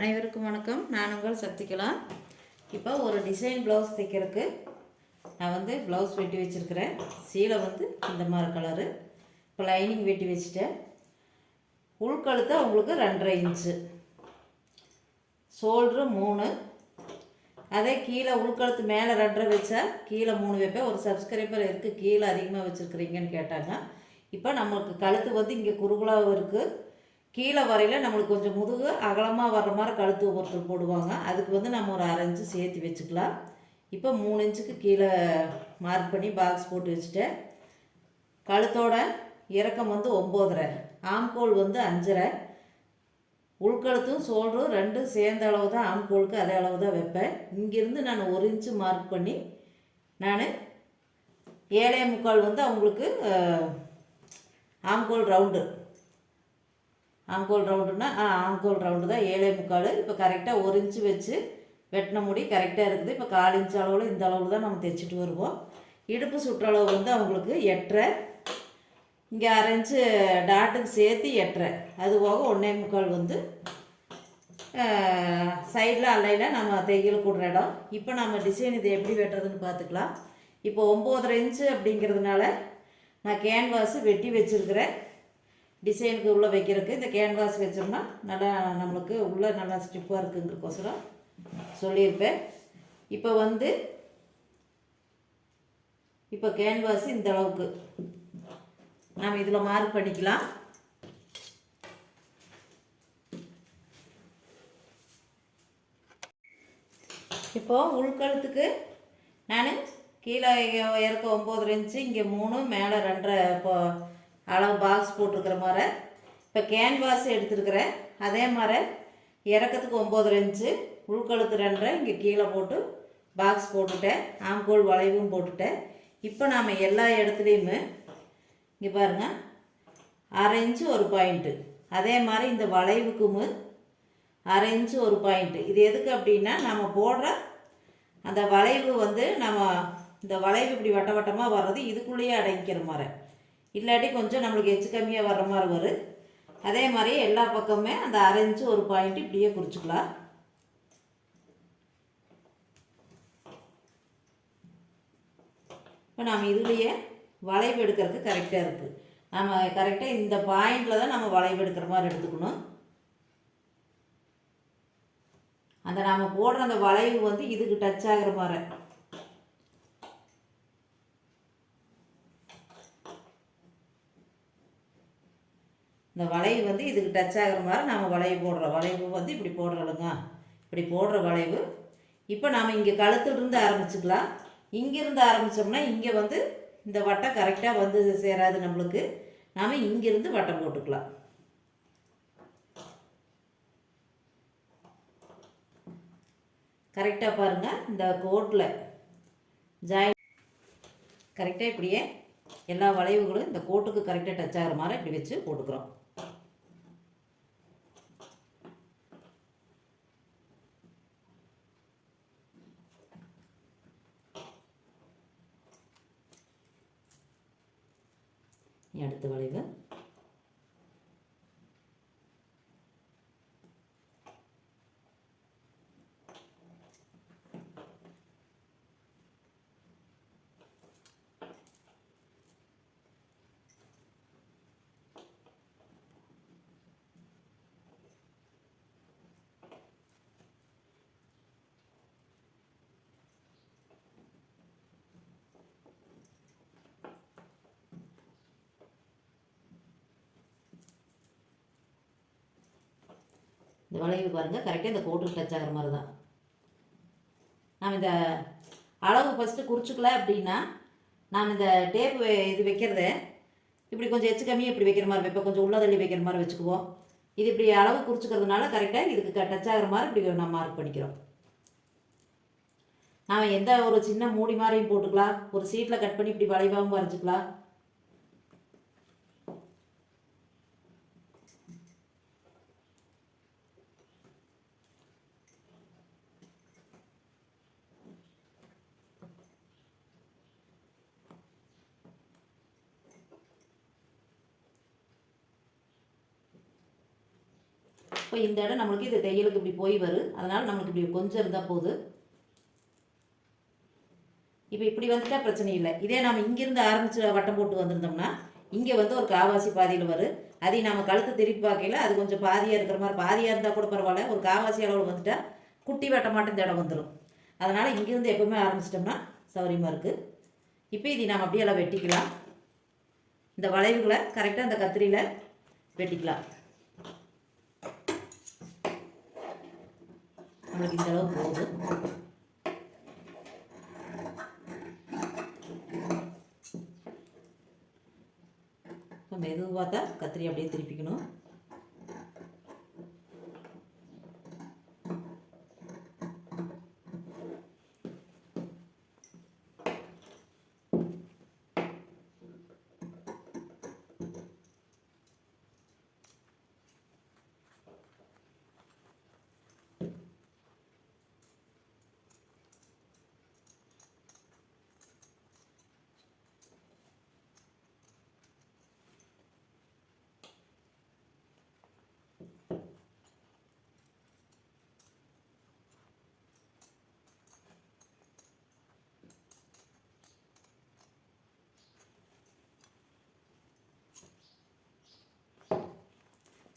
அனைவருக்கும் வணக்கம். நான் உங்கள் சக்திகலாம் இப்போ ஒரு டிசைன் ப்ளவுஸ் தைக்கிறதுக்கு நான் வந்து ப்ளவுஸ் வெட்டி வச்சுருக்கிறேன். சீலை வந்து இந்த மாதிரி கலரு இப்போ லைனிங் வெட்டி வச்சுட்டேன். உள்கழுத்து அவங்களுக்கு ரெண்டரை இன்ச்சு ஷோல்ட்ரு மூணு. அதே கீழே உள்கழுத்து மேலே ரெண்டரை வச்சா கீழே மூணு வைப்பேன். ஒரு சப்ஸ்கிரைபர் இருக்குது கீழே அதிகமாக வச்சுருக்கிறீங்கன்னு கேட்டாங்க. இப்போ நம்மளுக்கு கழுத்து வந்து இங்கே குறுகலாகவும் இருக்குது கீழே வரையில் நம்மளுக்கு கொஞ்சம் முதுகு அகலமாக வர்ற மாதிரி கழுத்து ஒருத்தர் போடுவாங்க. அதுக்கு வந்து நம்ம ஒரு அரை இன்ச்சு சேர்த்து வச்சுக்கலாம். இப்போ மூணு இன்ச்சுக்கு கீழே மார்க் பண்ணி பாக்ஸ் போட்டு வச்சுட்டேன் கழுத்தோட இறக்கம் வந்து ஒம்போதரை ஆம்கோல் வந்து அஞ்சரை உள்கழுத்தும் சோல்ரும் ரெண்டும் சேர்ந்த அளவு தான் ஆம்கோலுக்கு அதே அளவு தான் வைப்பேன். இங்கேருந்து நான் ஒரு இன்ச்சு மார்க் பண்ணி நான் ஏழே முக்கால் வந்து அவங்களுக்கு ஆம்கோல் ரவுண்டு ஆங்கோல் ரவுண்டுன்னா ஆ ஆங்கோல் ரவுண்டு தான். ஏழே முக்கால். இப்போ கரெக்டாக ஒரு இன்ச்சு வச்சு வெட்டின முடி கரெக்டாக இருக்குது. இப்போ கால் இன்ச் அளவில் இந்த அளவில் தான் நம்ம தைச்சிட்டு வருவோம். இடுப்பு சுற்றளவு வந்து அவங்களுக்கு எட்டரை. இங்கே அரை இன்ச்சு டாட்டுக்கு சேர்த்து எட்டரை. அது போக ஒன்றே முக்கால் வந்து சைடில் அல்லையில் நம்ம தையல் கூடுற இடம். இப்போ நம்ம டிசைன் இது எப்படி வெட்டுறதுன்னு பார்த்துக்கலாம். இப்போ ஒம்போதரை இன்ச்சு அப்படிங்கிறதுனால நான் கேன்வாஸு வெட்டி வச்சுருக்கிறேன். டிசைனுக்கு உள்ளே வைக்கிறதுக்கு இந்த கேன்வாஸ் வச்சோம்னா நல்லா நம்மளுக்கு உள்ளே நல்லா ஸ்டிப்பாக இருக்குங்கிறக்கோசரம் சொல்லியிருப்பேன். இப்போ வந்து இப்போ கேன்வாஸ் இந்த அளவுக்கு. நாம் இதில் மார்க் பண்ணிக்கலாம். இப்போது உள்கழுத்துக்கு நான் கீழே இறக்க ஒம்பது இன்ச்சு இங்கே மூணு மேலே ரெண்டரை இப்போ அளவு பாக்ஸ் போட்டிருக்கிற மாதிரி. இப்போ கேன்வாஸ் எடுத்துருக்கிறேன். அதே மாதிரி இறக்கத்துக்கு ஒம்பது இன்ச்சு உள்கழுத்து ரெண்டரை இங்கே கீழே போட்டு பாக்ஸ் போட்டுட்டேன். ஆம்கோல் வளைவும் போட்டுட்டேன். இப்போ நாம் எல்லா இடத்துலையுமே இங்கே பாருங்க அரை இன்ச்சு ஒரு பாயிண்ட்டு அதே மாதிரி இந்த வளைவுக்கும் அரை இன்ச்சு ஒரு பாயிண்ட்டு இது எதுக்கு அப்படின்னா நம்ம போடுற அந்த வளைவு வந்து நம்ம இந்த வளைவு இப்படி வட்ட வட்டமாக வர்றது இதுக்குள்ளேயே அடங்கிக்கிற மாதிரி. இல்லாட்டி கொஞ்சம் நம்மளுக்கு எச்சு கம்மியாக வர்ற மாதிரி வரும். அதே மாதிரி எல்லா பக்கமுமே அந்த அரை ஒரு பாயிண்ட் இப்படியே குறிச்சிக்கலாம். இப்போ நாம் இதுலேயே வளைவு எடுக்கிறதுக்கு கரெக்டாக இருக்குது நம்ம கரெக்டாக இந்த பாயிண்டில் தான் நம்ம வளைவு எடுக்கிற மாதிரி எடுத்துக்கணும். அந்த நாம் போடுற அந்த வளைவு வந்து இதுக்கு டச் ஆகிற மாதிரி. இந்த வளைவு வந்து இதுக்கு டச் ஆகிற மாதிரி நாம் வளைவு போடுறோம். வளைவு வந்து இப்படி போடுறோங்க இப்படி போடுற வளைவு. இப்போ நாம் இங்கே கழுத்துலேருந்து ஆரம்பிச்சுக்கலாம். இங்கேருந்து ஆரம்பித்தோம்னா இங்கே வந்து இந்த வட்டம் கரெக்டாக வந்து சேராது நம்மளுக்கு. நாம் இங்கேருந்து வட்டம் போட்டுக்கலாம். கரெக்டாக பாருங்கள் இந்த கோட்டில் ஜாயின் கரெக்டாக இப்படியே எல்லா வளைவுகளும் இந்த கோட்டுக்கு கரெக்டாக டச் ஆகிற மாதிரி இப்படி வச்சு போட்டுக்கிறோம். இனி அடுத்த வளைவு இந்த வளைவு பாருங்கள் கரெக்டாக இந்த கோட்டுக்கு டச் ஆகிற மாதிரி தான் நாம் இந்த அளவு ஃபஸ்ட்டு குறிச்சிக்கல அப்படின்னா நாம் இந்த டேப்பு இது வைக்கிறத இப்படி கொஞ்சம் எச்சு கம்மியாக இப்படி வைக்கிற மாதிரி வைப்போம். கொஞ்சம் உள்ள தள்ளி வைக்கிற மாதிரி வச்சுக்குவோம். இது இப்படி அளவு குறிச்சிக்கிறதுனால கரெக்டாக இதுக்கு டச் ஆகிற மாதிரி இப்படி நம்ம மார்க் பண்ணிக்கிறோம். நாம் எந்த ஒரு சின்ன மூடி மாதிரியும் போட்டுக்கலாம். ஒரு சீட்டில் கட் பண்ணி இப்படி வளைவாகவும் வரைஞ்சிக்கலாம். இப்போ இந்த இடம் நம்மளுக்கு இது தையலுக்கு இப்படி போய் வரும் அதனால் நம்மளுக்கு இப்படி கொஞ்சம் இருந்தால் போதும் இப்போ இப்படி வந்துட்டால் பிரச்சனை இல்லை. இதே நம்ம இங்கேருந்து ஆரம்பித்து வட்டம் போட்டு வந்திருந்தோம்னா இங்கே வந்து ஒரு காவாசி பாதியில் வரும் அதையும் நம்ம கழுத்து திருப்பி பார்க்கல அது கொஞ்சம் பாதியாக இருக்கிற மாதிரி பாதியாக இருந்தால் கூட பரவாயில்ல. ஒரு காவாசி அளவில் வந்துட்டால் குட்டி வெட்ட மாட்டேன் இந்த இடம் வந்துடும் அதனால் இங்கேருந்து எப்பவுமே ஆரம்பிச்சிட்டோம்னா சௌரியமாக இருக்குது இப்போ இதை நாம் அப்படியே எல்லாம் வெட்டிக்கலாம். இந்த வளைவுகளை கரெக்டாக இந்த கத்திரியில் வெட்டிக்கலாம். நம்மளுக்கு இந்த அளவு போகுது. இப்போ மெதுவாக தான் கத்திரி அப்படியே திருப்பிக்கணும்.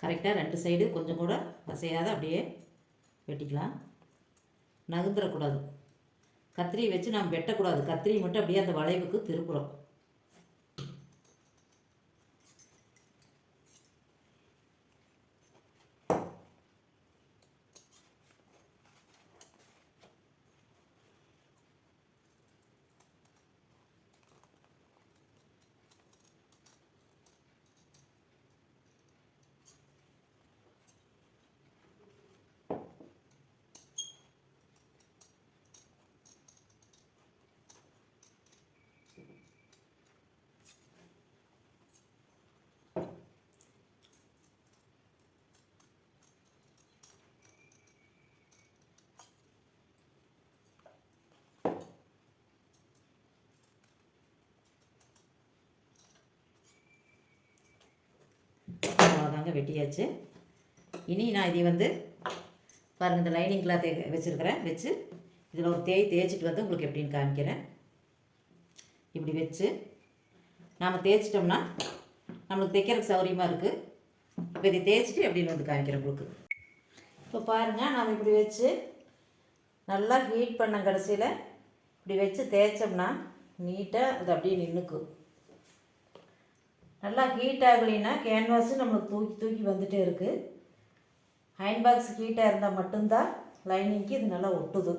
கரெக்டாக ரெண்டு சைடு கொஞ்சம் கூட அசையாத அப்படியே வெட்டிக்கலாம். நகுந்துடக்கூடாது கத்திரி வச்சு நாம் வெட்டக்கூடாது. கத்திரி மட்டும் அப்படியே அந்த வளைவுக்கு திருப்புறோம். பாருங்கள் வெட்டியாச்சு. இனி நான் இதை வந்து பாருங்கள் இந்த லைனிங் கிளாத் வச்சுருக்கிறேன். வச்சு இதில் ஒரு தேய் தேய்ச்சிட்டு வந்து உங்களுக்கு எப்படின்னு காமிக்கிறேன். இப்படி வச்சு நாம் தேய்ச்சிட்டோம்னா நம்மளுக்கு தைக்கிறதுக்கு சௌகரியமாக இருக்குது இப்போ இதை தேய்ச்சிட்டு எப்படின்னு வந்து காமிக்கிறேன் உங்களுக்கு. இப்போ பாருங்கள் நாம் இப்படி வச்சு நல்லா ஹீட் பண்ண கடைசியில் இப்படி வச்சு தேய்ச்சோம்னா நீட்டாக அது அப்படியே நின்றுக்கும் நல்லா ஹீட் ஆகலைன்னா கேன்வாஸு நம்மளுக்கு தூக்கி தூக்கி வந்துகிட்டே இருக்குது அயன் பாக்ஸ் ஹீட்டாக இருந்தால் மட்டும்தான் லைனிங்க்கு இது நல்லா ஒட்டுது.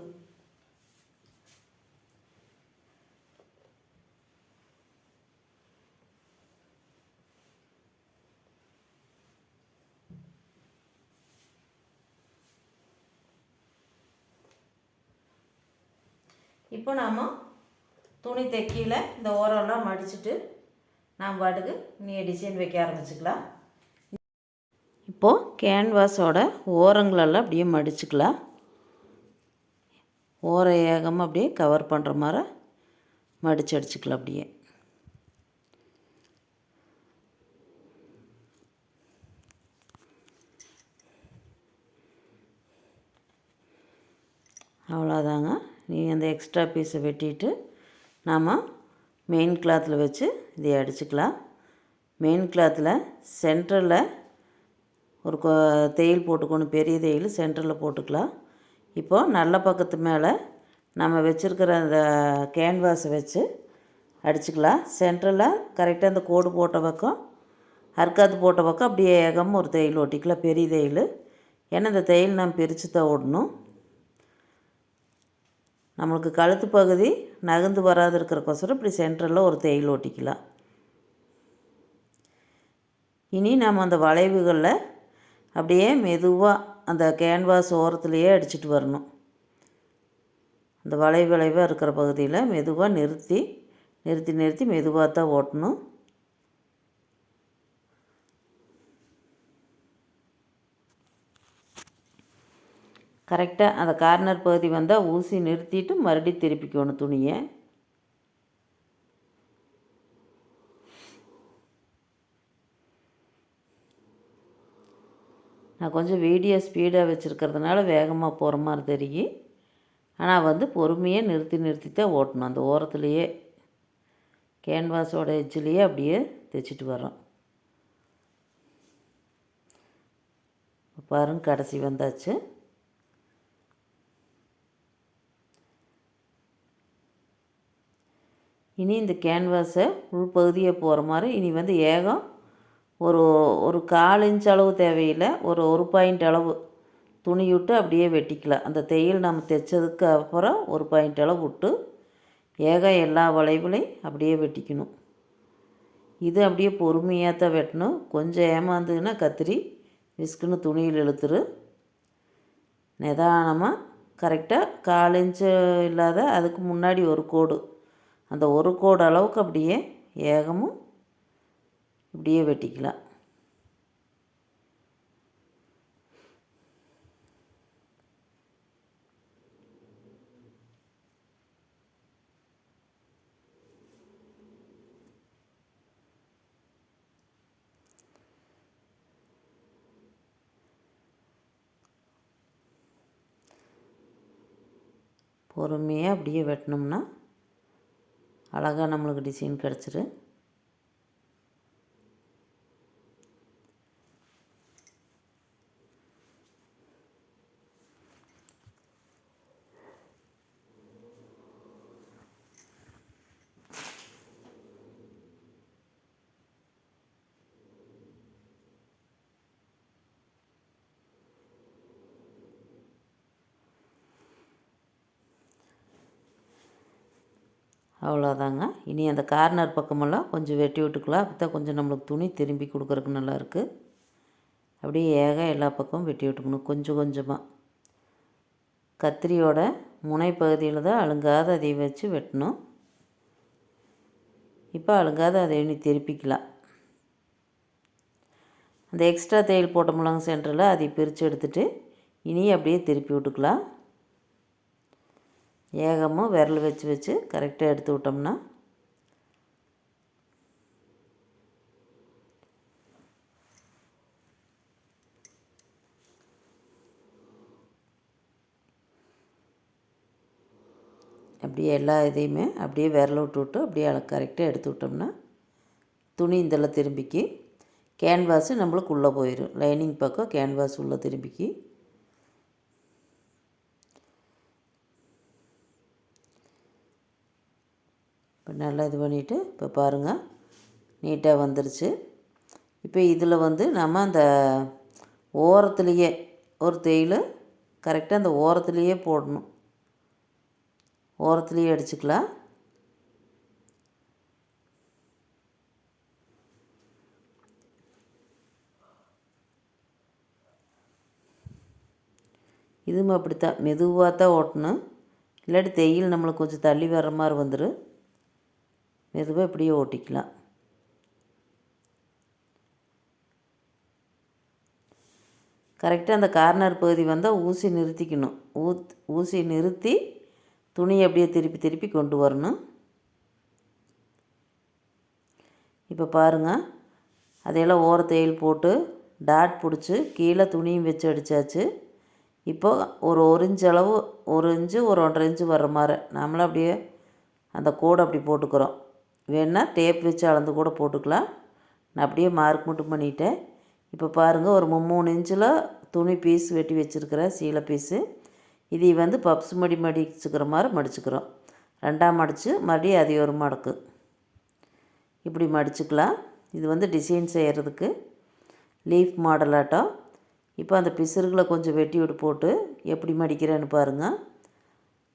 இப்போ நாம் துணி தைக்கியில் இந்த ஓரம்லாம் மடிச்சுட்டு நாம் பாட்டுக்கு நீ டிசைன் வைக்க ஆரம்பிச்சுக்கலாம். இப்போது கேன்வாஸோட ஓரங்களெல்லாம் அப்படியே மடிச்சுக்கலாம். ஓர ஏகமாக அப்படியே கவர் பண்ணுற மாதிரி மடிச்சு அடிச்சுக்கலாம் அப்படியே. அவ்வளோதாங்க நீ அந்த எக்ஸ்ட்ரா பீஸை வெட்டிட்டு நாம் மெயின் கிளாத்தில் வச்சு இதை அடிச்சுக்கலாம். மெயின் கிளாத்தில் சென்டரில் ஒரு கொ தையல் போட்டுக்கணும் பெரிய தையல் சென்டரில் போட்டுக்கலாம். இப்போது நல்ல பக்கத்து மேலே நம்ம வச்சுருக்கிற அந்த கேன்வாஸை வச்சு அடிச்சுக்கலாம். சென்டரில் கரெக்டாக அந்த கோடு போட்ட பக்கம் அர்க்காத்து போட்ட பக்கம் அப்படியே ஏகமாக ஒரு தையல் ஒட்டிக்கலாம் பெரிய தையல். ஏன்னா இந்த தையல் நம்ம பிரித்து தான் ஓடணும். நம்மளுக்கு கழுத்து பகுதி நகர்ந்து வராது இருக்கிறக்கோசரம் இப்படி சென்டரில் ஒரு தையல் ஓட்டிக்கலாம் இனி நம்ம அந்த வளைவுகளில் அப்படியே மெதுவாக அந்த கேன்வாஸ் ஓரத்துலேயே அடிச்சுட்டு வரணும். அந்த வளைவு வளைவாக இருக்கிற பகுதியில் மெதுவாக நிறுத்தி நிறுத்தி நிறுத்தி மெதுவாக தான் ஓட்டணும். கரெக்டாக அந்த கார்னர் பகுதி வந்தால் ஊசி நிறுத்திட்டு மறுபடியும் திருப்பிக்கணும் துணியை. நான் கொஞ்சம் வீடியோ ஸ்பீடாக வச்சுருக்கிறதுனால வேகமாக போகிற மாதிரி தெரியும் ஆனால் வந்து பொறுமையாக நிறுத்தி நிறுத்தி தான் ஓட்டணும். அந்த ஓரத்துலேயே கேன்வாஸோட எஜ்ஜிலேயே அப்படியே தைச்சிட்டு வரோம் பாருங்க கடைசி வந்தாச்சு. இனி இந்த கேன்வாஸை உள்பகுதியை போகிற மாதிரி இனி வந்து ஏகம் ஒரு ஒரு கால் இன்ச் அளவு தேவையில்லை ஒரு ஒரு பாயிண்ட் அளவு துணி விட்டு அப்படியே வெட்டிக்கலாம். அந்த தையல் நம்ம தைச்சதுக்கு அப்புறம் ஒரு பாயிண்ட் அளவு விட்டு ஏகம் எல்லா வளைவுலையும் அப்படியே வெட்டிக்கணும். இது அப்படியே பொறுமையாக தான் வெட்டணும். கொஞ்சம் ஏமாந்துன்னா கத்திரி விஸ்குன்னு துணியில் இழுத்துரு. நிதானமாக கரெக்டாக கால் இன்ச்சு இல்லாத அதுக்கு முன்னாடி ஒரு கோடு அந்த ஒரு கோடு அளவுக்கு அப்படியே ஏகமும் இப்படியே வெட்டிக்கலாம். பொறுமையாக அப்படியே வெட்டினோம்னா அழகாக நம்மளுக்கு டிசைன் கிடச்சிரு. அவ்வளோதாங்க இனி அந்த கார்னர் பக்கமெல்லாம் கொஞ்சம் வெட்டி விட்டுக்கலாம். அப்போ தான் கொஞ்சம் நம்மளுக்கு துணி திரும்பி கொடுக்குறக்கு நல்லாயிருக்கு. அப்படியே ஏக எல்லா பக்கமும் வெட்டி விட்டுக்கணும் கொஞ்சம் கொஞ்சமாக கத்திரியோட முனைப்பகுதியில் தான் அழுங்காத அதை வச்சு வெட்டணும். இப்போ அழுங்காத அதை இனி திருப்பிக்கலாம். அந்த எக்ஸ்ட்ரா தையல் போட்டோம்லாங்க சென்டரில் அதை பிரித்து எடுத்துகிட்டு இனி அப்படியே திருப்பி விட்டுக்கலாம். ஏகமாக விரல் வச்சு வச்சு கரெக்டாக எடுத்து விட்டோம்னா அப்படியே எல்லா இதையுமே அப்படியே விரல விட்டு விட்டு அப்படியே கரெக்டாக எடுத்து விட்டோம்னா துணி இந்தெல்லாம் திரும்பிக்கு. கேன்வாஸு நம்மளுக்கு உள்ளே போயிடும் லைனிங் பக்கம் கேன்வாஸ் உள்ளே திரும்பிக்கு. இப்போ நல்லா இது பண்ணிவிட்டு இப்போ பாருங்கள் நீட்டாக வந்துருச்சு. இப்போ இதில் வந்து நம்ம அந்த ஓரத்துலேயே ஒரு தையல் கரெக்டாக அந்த ஓரத்துலேயே போடணும். ஓரத்துலேயே அடிச்சுக்கலாம். இதுவும் அப்படித்தான். மெதுவாக தான் ஓட்டணும். இல்லாட்டி தையல் நம்மளுக்கு கொஞ்சம் தள்ளி வர்ற மாதிரி வந்துடும் மெதுவாக இப்படியே ஓட்டிக்கலாம். கரெக்டாக அந்த கார்னர் பகுதி வந்தால் ஊசி நிறுத்திக்கணும். ஊத் ஊசி நிறுத்தி துணியை அப்படியே திருப்பி திருப்பி கொண்டு வரணும். இப்போ பாருங்கள் அதையெல்லாம் ஓர தையல் போட்டு டாட் பிடிச்சி கீழே துணியும் வச்சு அடித்தாச்சு இப்போ ஒரு ஒரு இன்ச்சு அளவு ஒரு இன்ச்சு ஒரு ஒன்றரை இன்ச்சு வர்ற மாதிரி நம்மளும் அப்படியே அந்த கோடை அப்படி போட்டுக்கிறோம். வேணால் டேப் வச்சு அளந்து கூட போட்டுக்கலாம். நான் அப்படியே மார்க் மட்டும் பண்ணிட்டேன். இப்போ பாருங்கள் ஒரு மூணு இன்ச்சில் துணி பீஸ் வெட்டி வச்சுருக்கிறேன் சீலை பீஸு இதை வந்து பப்ஸ் மடி மடிச்சுக்கிற மாதிரி மடிச்சுக்கிறோம். ரெண்டாம் மடித்து மறுபடியும் அதே ஒரு மடக்கு. இப்படி மடிச்சுக்கலாம். இது வந்து டிசைன் செய்கிறதுக்கு லீஃப் மாடலாட்டம் இப்போ அந்த பிசுறுகளை கொஞ்சம் வெட்டி விட்டு போட்டு எப்படி மடிக்கிறேன்னு பாருங்கள்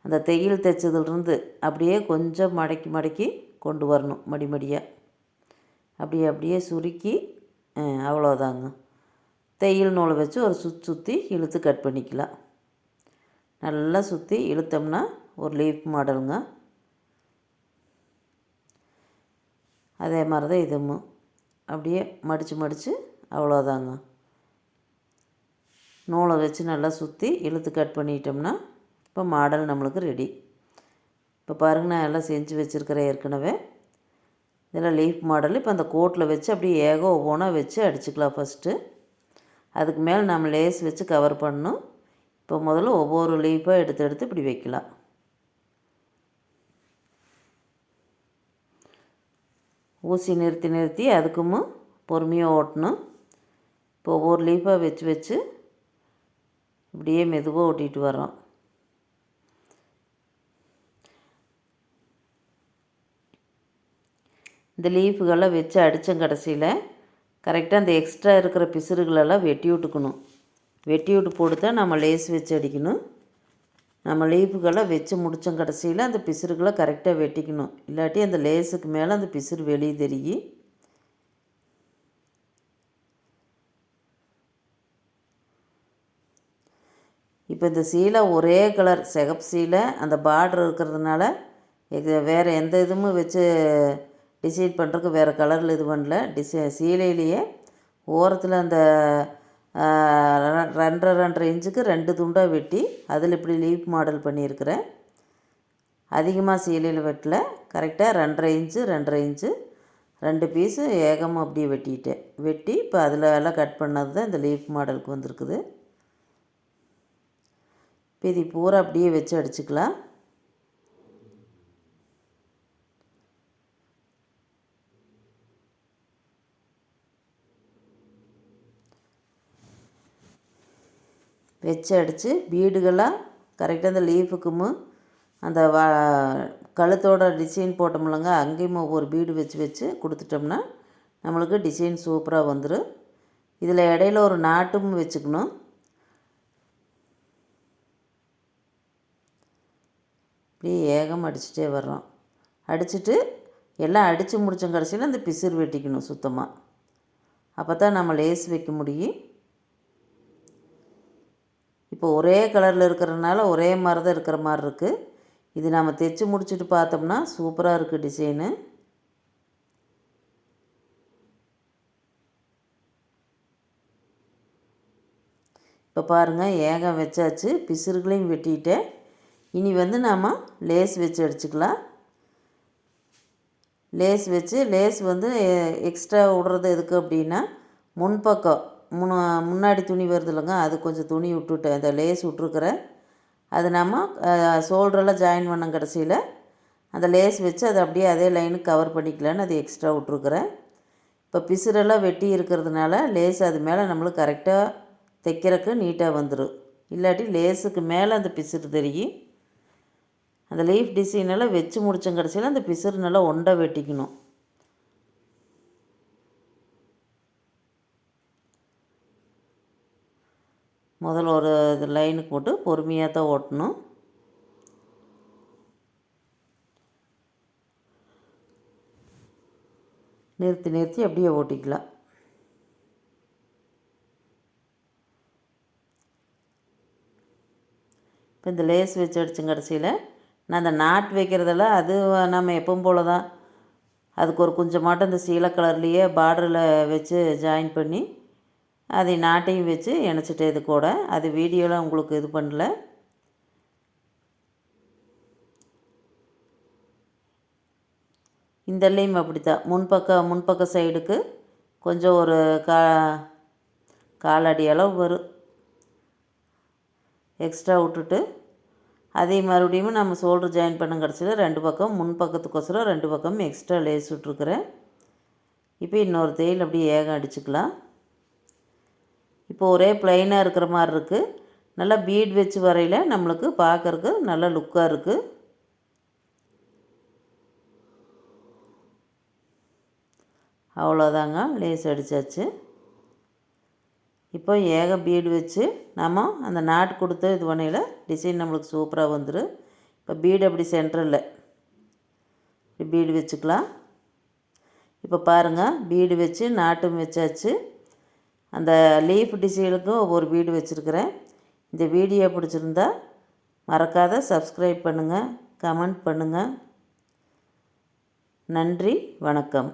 அந்த தையல் தைச்சதுலேருந்து அப்படியே கொஞ்சம் மடக்கி மடக்கி கொண்டு வரணும் மடி மடியாக அப்படியே அப்படியே சுருக்கி அவ்வளோதாங்க. தையல் நூலை வச்சு ஒரு சுற்றி சுற்றி இழுத்து கட் பண்ணிக்கலாம். நல்லா சுற்றி இழுத்தோம்னா ஒரு லீஃப் மாடலுங்க. அதே மாதிரி தான் இதுவும். அப்படியே மடித்து மடித்து அவ்வளோதாங்க. நூலை வச்சு நல்லா சுற்றி இழுத்து கட் பண்ணிட்டோம்னா இப்போ மாடல் நம்மளுக்கு ரெடி இப்போ பாருங்கள் நான் எல்லாம் செஞ்சு வச்சுருக்கிறேன் ஏற்கனவே. இதெல்லாம் லீஃப் மாடல் இப்போ அந்த கோட்டில் வச்சு அப்படியே ஏக ஒவ்வொன்றா வச்சு அடிச்சுக்கலாம் ஃபஸ்ட்டு அதுக்கு மேலே நம்ம லேஸ் வச்சு கவர் பண்ணணும். இப்போ முதல்ல ஒவ்வொரு லீஃபாக எடுத்து எடுத்து இப்படி வைக்கலாம். ஊசி நிறுத்தி நிறுத்தி அதுக்கும் பொறுமையாக ஓட்டணும். இப்போ ஒவ்வொரு லீஃபாக வச்சு வச்சு இப்படியே மெதுவாக ஓட்டிகிட்டு வரோம் இந்த லீஃபுகள்லாம் வச்சு அடித்தோம் கடைசியில். கரெக்டாக அந்த எக்ஸ்ட்ரா இருக்கிற பிசுறுகளெல்லாம் வெட்டி விட்டுக்கணும். வெட்டி விட்டு போட்டு தான் நம்ம லேஸ் வச்சு அடிக்கணும். நம்ம லீஃபுகளை வச்சு முடித்தோம் கடைசியில் அந்த பிசுறுகளை கரெக்டாக வெட்டிக்கணும். இல்லாட்டி அந்த லேஸுக்கு மேலே அந்த பிசுறு வெளியே தெரியி இப்போ இந்த சீலை ஒரே கலர் சிகப்பு சீலை அந்த பார்டர் இருக்கிறதுனால இது வேறு எந்த இதுவும் வச்சு டிசைட் பண்ணுறதுக்கு வேறு கலரில் இது பண்ணல. டிசை சீலையிலேயே ஓரத்தில் அந்த ரெண்டரை ரெண்டரை இன்ச்சுக்கு ரெண்டு துண்டாக வெட்டி அதில் இப்படி லீப் மாடல் பண்ணியிருக்கிறேன். அதிகமாக சீலையில் வெட்டல. கரெக்டாக ரெண்டரை இன்ச்சு ரெண்டரை இன்ச்சு ரெண்டு பீஸு ஏகமாக அப்படியே வெட்டிட்டேன். வெட்டி இப்போ அதில் எல்லாம் கட் பண்ணது தான் இந்த லீஃப் மாடலுக்கு வந்திருக்குது. இப்போ இது பூரா அப்படியே வச்சு அடிச்சுக்கலாம். வச்சு அடித்து பீடுகளாக கரெக்டாக அந்த லீஃபுக்கும் அந்த வா கழுத்தோட டிசைன் போட்டோம்லங்க அங்கேயும் ஒவ்வொரு பீடு வச்சு வச்சு கொடுத்துட்டோம்னா நம்மளுக்கு டிசைன் சூப்பராக வந்துடும் இதில் இடையில ஒரு நாட்டும் வச்சுக்கணும். இப்படி ஏகம் அடிச்சுட்டே வர்றோம். அடிச்சுட்டு எல்லாம் அடித்து முடித்த கடைசியில் அந்த பிசிறு வெட்டிக்கணும் சுத்தமாக அப்போ தான் நம்ம லேஸ் வைக்க முடியும். இப்போ ஒரே கலரில் இருக்கிறதுனால ஒரே மாதிரி தான் இருக்கிற மாதிரி இருக்குது இது நம்ம தைச்சி முடிச்சுட்டு பார்த்தோம்னா சூப்பராக இருக்குது டிசைனு. இப்போ பாருங்கள் ஏகம் வச்சாச்சு பிசுறுகளையும் வெட்டிட்டேன். இனி வந்து நாம் லேஸ் வச்சு அடிச்சுக்கலாம். லேஸ் வச்சு லேஸ் வந்து எக்ஸ்ட்ரா விடுறது எதுக்கு அப்படின்னா முன்பக்கம். முன்ன முன்னாடி துணி வருது இல்லைங்க அது கொஞ்சம் துணி விட்டுட்டேன். இந்த லேஸ் விட்ருக்குறேன் அது நம்ம ஷோல்டரெல்லாம் ஜாயின் பண்ண கடைசியில் அந்த லேஸ் வச்சு அதை அப்படியே அதே லைனுக்கு கவர் பண்ணிக்கலான்னு அது எக்ஸ்ட்ரா விட்ருக்குறேன் இப்போ பிசுரெல்லாம் வெட்டி இருக்கிறதுனால லேஸ் அது மேலே நம்மளுக்கு கரெக்டாக தைக்கிறக்கு நீட்டாக வந்துடும் இல்லாட்டி லேஸுக்கு மேலே அந்த பிசுறு தெரியும். அந்த லீஃப் டிசைனெல்லாம் வச்சு முடித்த கடைசியில் அந்த பிசுறு நல்லா ஒண்டை வெட்டிக்கணும். முதல்ல ஒரு இது லைனுக்கு போட்டு பொறுமையாக தான் ஓட்டணும். நிறுத்தி நிறுத்தி அப்படியே ஓட்டிக்கலாம். இப்போ இந்த லேஸ் வச்சு அடித்தேன் கடைசியில். நான் அந்த நாட் வைக்கிறதெல்லாம் அது நம்ம எப்பவும் போல தான் அதுக்கு ஒரு கொஞ்சமாட்டம் இந்த சீலை கலர்லேயே பார்டரில் வச்சு ஜாயின் பண்ணி அதை நாட்டையும் வச்சு இணைச்சிட்டேன் இது கூட. அது வீடியோலாம் உங்களுக்கு இது பண்ணல. இந்தல்லையும் அப்படி தான் முன்பக்க முன்பக்க சைடுக்கு கொஞ்சம் ஒரு கா காலடி அளவு வரும். எக்ஸ்ட்ரா விட்டுட்டு அதே மறுபடியும் நம்ம ஷோல்டர் ஜாயின் பண்ண கிடச்சில ரெண்டு பக்கம் முன் பக்கத்துக்கோசரம் ரெண்டு பக்கம் எக்ஸ்ட்ரா லேஸ் விட்ருக்குறேன் இப்போ இன்னொரு தேயில் அப்படியே ஏகம் அடிச்சுக்கலாம். இப்போ ஒரே ப்ளைனாக இருக்கிற மாதிரி இருக்குது நல்லா பீட் வச்சு வரையில் நம்மளுக்கு பார்க்குறக்கு நல்ல லுக்காக இருக்குது அவ்வளோதாங்க லேஸ் அடித்தாச்சு இப்போ ஏக பீடு வச்சு நம்ம அந்த நாட்டு கொடுத்த இது பண்ணையில் டிசைன் நம்மளுக்கு சூப்பராக வந்துடும் இப்போ பீடு அப்படி சென்டரில் இப்படி பீடு வச்சுக்கலாம். இப்போ பாருங்கள் பீடு வச்சு நாட்டும் வச்சாச்சு. அந்த லீஃப் டிசைனுக்கும் ஒவ்வொரு வீடு வச்சுருக்கிறேன். இந்த வீடியோ பிடிச்சிருந்தா மறக்காத சப்ஸ்கிரைப் பண்ணுங்கள் கமெண்ட் பண்ணுங்கள் நன்றி வணக்கம்.